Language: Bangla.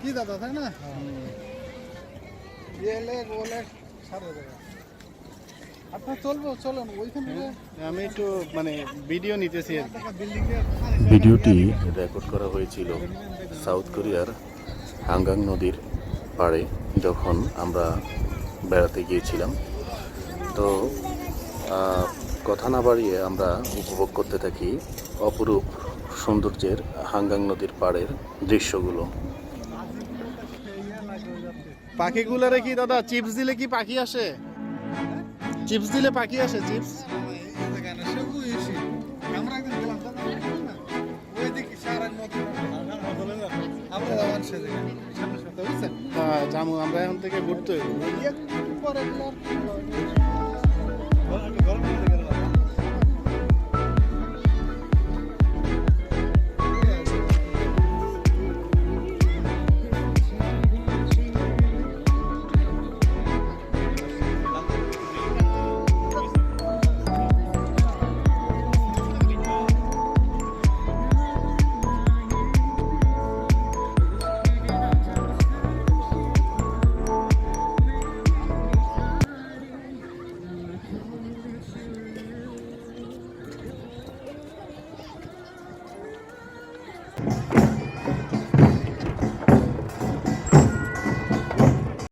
কি দাদা তাই না? এলে বলে সারা জায়গা আপনার চলবো চলুন ওইখান থেকে আমি একটু মানে ভিডিও নিতেছি ভিডিওটি রেকর্ড করা হয়েছিল সাউথ কোরিয়ার হাঙ্গাং নদীর পাড়ে যখন আমরা বেড়াতে গিয়েছিলাম। তো কথা না বাড়িয়ে আমরা উপভোগ করতে থাকি অপরূপ সৌন্দর্যের হাঙ্গাং নদীর পাড়ের দৃশ্যগুলো। পাখিগুলোরে কি দাদা চিপস দিলে কি পাখি আসে? চিপস দিলে পাখি আসে চিপস? বুঝছেন জামু আমরা এখন থেকে ঘুরতে